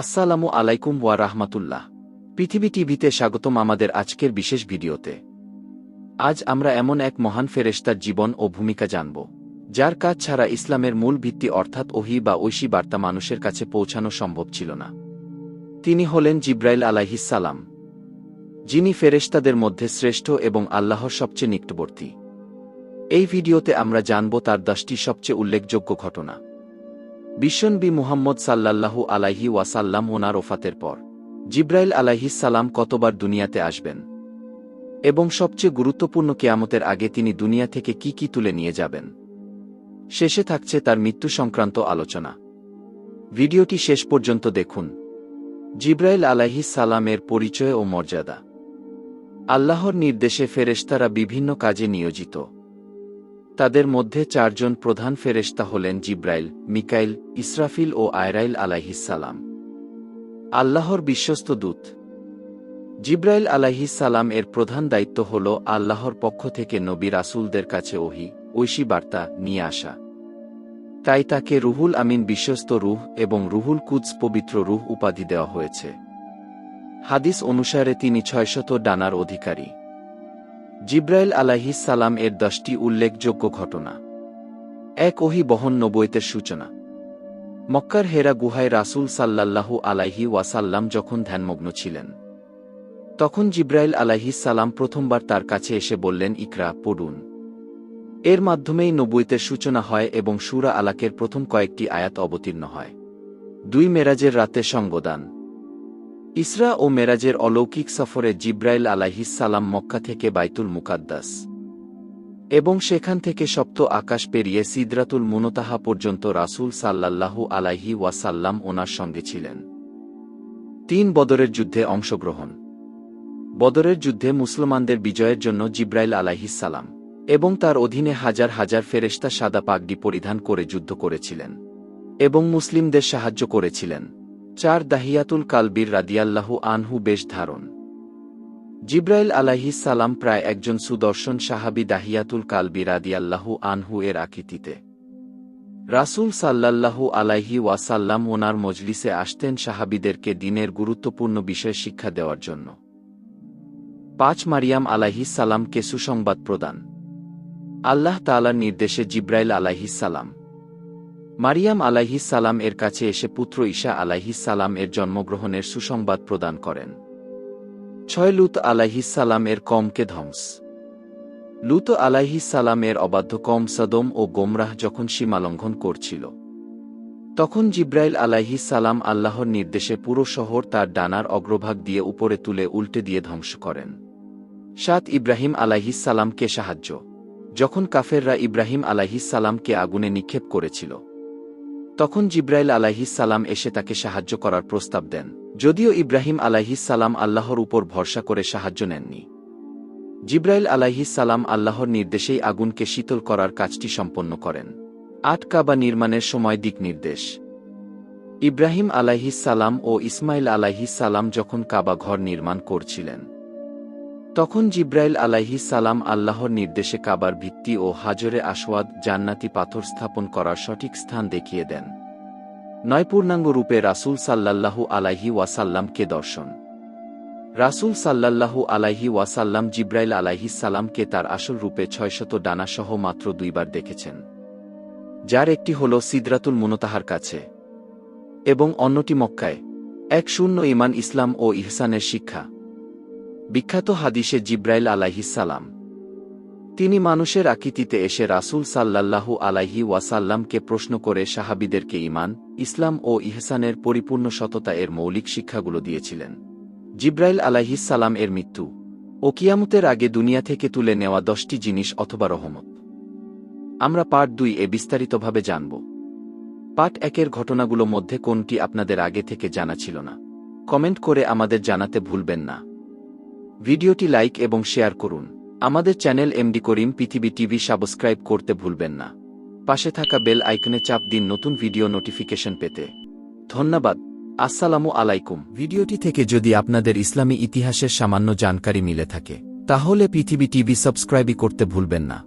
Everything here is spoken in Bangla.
আসসালামু আলাইকুম ওয়া রাহমাতুল্লাহ। পৃথিবী টিভিতে স্বাগতম আমাদের আজকের বিশেষ ভিডিওতে। আজ আমরা এমন এক মহান ফেরেশতার জীবন ও ভূমিকা জানব, যার কাজ ছাড়া ইসলামের মূল ভিত্তি অর্থাৎ ওহি বা ঐশী বার্তা মানুষের কাছে পৌঁছানো সম্ভব ছিল না। তিনি হলেন জিব্রাইল আলাইহিসালাম যিনি ফেরেশতাদের মধ্যে শ্রেষ্ঠ এবং আল্লাহর সবচেয়ে নিকটবর্তী। এই ভিডিওতে আমরা জানব তার দশটি সবচেয়ে উল্লেখযোগ্য ঘটনা। বিশ্বনবী মুহাম্মদ সাল্লাল্লাহু আলাইহি ওয়াসাল্লাম ওনার ওফাতের পর, জিব্রাইল সালাম কতবার দুনিয়াতে আসবেন? এবং সবচেয়ে গুরুত্বপূর্ণ কেয়ামতের আগে তিনি দুনিয়া থেকে কি কি তুলে নিয়ে যাবেন? শেষে থাকছে তার মৃত্যু সংক্রান্ত আলোচনা। ভিডিওটি শেষ পর্যন্ত দেখুন। জিব্রাইল সালামের পরিচয় ও মর্যাদা। আল্লাহর নির্দেশে ফেরেশতারা বিভিন্ন কাজে নিয়োজিত। তাদের মধ্যে চারজন প্রধান ফেরেশতা হলেন জিব্রাইল, মিকাইল, ইসরাফিল ও আয়রাইল আলাইহিসালাম আল্লাহর বিশ্বস্ত দূত। জিব্রাইল আলাইহিসালাম এর প্রধান দায়িত্ব হল আল্লাহর পক্ষ থেকে নবী রাসুলদের কাছে ওহি, ঐশী বার্তা নিয়ে আসা। তাই তাকে রুহুল আমিন বিশ্বস্ত রুহ এবং রুহুল কুদস পবিত্র রুহ উপাধি দেওয়া হয়েছে। হাদিস অনুসারে তিনি ছয়শত ডানার অধিকারী। জিব্রাইল সালাম এর দশটি উল্লেখযোগ্য ঘটনা। এক ওহি বহন নবৈতের সূচনা। মক্কার হেরা গুহায় রাসুল সাল্লাল্লাহু আলাইহি ওয়াসাল্লাম যখন ধ্যানমগ্ন ছিলেন। তখন জিব্রাইল সালাম প্রথমবার তার কাছে এসে বললেন, ইকরা, পড়ুন। এর মাধ্যমেই নবৈতের সূচনা হয় এবং সুরা আলাকের প্রথম কয়েকটি আয়াত অবতীর্ণ হয়। দুই মেরাজের রাতে সঙ্গদান। ইসরা ও মেরাজের অলৌকিক সফরে জিব্রাইল আলাহিসাল্লাম মক্কা থেকে বাইতুল মুকাদ্দাস। এবং সেখান থেকে সপ্ত আকাশ পেরিয়ে সিদরাতুল মুনতাহা পর্যন্ত রাসুল সাল্লাল্লাহু আলাইহি ওয়াসাল্লাম ওনার সঙ্গে ছিলেন। তিন বদরের যুদ্ধে অংশগ্রহণ। বদরের যুদ্ধে মুসলমানদের বিজয়ের জন্য জিব্রাইল আলাইহিসাল্লাম এবং তার অধীনে হাজার হাজার ফেরেস্তা সাদা পাগডি পরিধান করে যুদ্ধ করেছিলেন এবং মুসলিমদের সাহায্য করেছিলেন। চার দাহিয়াতুল কালবির রাদিয়াল্লাহু আনহু বেশ ধারণ। জিব্রাইল সালাম প্রায় একজন সুদর্শন সাহাবি দাহিয়াতুল কালবি রাদিয়াল্লাহু আনহু এর আকৃতিতে। রাসুল সাল্লাল্লাহু আলাইহি ওয়াসাল্লাম ওনার মজলিসে আসতেন সাহাবিদেরকে দিনের গুরুত্বপূর্ণ বিষয় শিক্ষা দেওয়ার জন্য। পাঁচ মারিয়াম সালামকে সুসংবাদ প্রদান। আল্লাহ তালার নির্দেশে জিব্রাইল সালাম মারিয়াম সালাম এর কাছে এসে পুত্র ঈশা সালাম এর জন্মগ্রহণের সুসংবাদ প্রদান করেন। ছয় লুত সালাম এর কমকে ধ্বংস। লুত সালাম এর অবাধ্য কম সদম ও গোমরাহ যখন সীমালঙ্ঘন করছিল, তখন জিব্রাইল সালাম আল্লাহর নির্দেশে পুরো শহর তার ডানার অগ্রভাগ দিয়ে উপরে তুলে উল্টে দিয়ে ধ্বংস করেন। সাত ইব্রাহিম সালামকে সাহায্য। যখন কাফেররা ইব্রাহিম সালামকে আগুনে নিক্ষেপ করেছিল তখন জিব্রাইল সালাম এসে তাকে সাহায্য করার প্রস্তাব দেন। যদিও ইব্রাহিম সালাম আল্লাহর উপর ভরসা করে সাহায্য নেননি। জিব্রাইল সালাম আল্লাহর নির্দেশেই আগুনকে শীতল করার কাজটি সম্পন্ন করেন। আট কাবা নির্মাণের সময় দিক নির্দেশ। ইব্রাহিম সালাম ও ইসমাইল সালাম যখন কাবা ঘর নির্মাণ করছিলেন তখন জিব্রাইল আলাইহি সালাম আল্লাহর নির্দেশে কাবার ভিত্তি ও হাজরে আসওয়াদ জান্নাতি পাথর স্থাপন করার সঠিক স্থান দেখিয়ে দেন। নয় পূর্ণাঙ্গ রূপে রাসুল সাল্লাল্লাহু আলাইহি ওয়াসাল্লামকে দর্শন। রাসুল সাল্লাল্লাহু আলাইহি ওয়াসাল্লাম জিব্রাইল আলাইহি সালামকে তার আসল রূপে ছয়শত ডানাসহ মাত্র দুইবার দেখেছেন। যার একটি হল সিদরাতুল মুনতাহার কাছে এবং অন্যটি মক্কায়। এক শূন্য ইমান ইসলাম ও ইহসানের শিক্ষা। বিখ্যাত হাদিসে জিব্রাইল আলাইহিসালাম তিনি মানুষের আকৃতিতে এসে রাসুল সাল্লাল্লাহু আলাইহি ওয়াসাল্লামকে প্রশ্ন করে সাহাবিদেরকে ইমান ইসলাম ও ইহসানের পরিপূর্ণ সততা এর মৌলিক শিক্ষাগুলো দিয়েছিলেন। জিব্রাইল আলাইহিসালাম এর মৃত্যু ও কিয়ামতের আগে দুনিয়া থেকে তুলে নেওয়া দশটি জিনিস অথবা রহমত। আমরা পার্ট দুই এ বিস্তারিতভাবে জানব। পার্ট একের ঘটনাগুলো মধ্যে কোনটি আপনাদের আগে থেকে জানা ছিল না? কমেন্ট করে আমাদের জানাতে ভুলবেন না। ভিডিওটি লাইক এবং শেয়ার করুন। আমাদের চ্যানেল এমডি করিম পৃথিবী টিভি সাবস্ক্রাইব করতে ভুলবেন না। পাশে থাকা বেল আইকনে চাপ দিন নতুন ভিডিও নোটিফিকেশন পেতে। ধন্যবাদ। আসসালামু আলাইকুম। ভিডিওটি থেকে যদি আপনাদের ইসলামী ইতিহাসের সামান্য জানকারি মিলে থাকে, তাহলে পৃথিবী টিভি সাবস্ক্রাইবই করতে ভুলবেন না।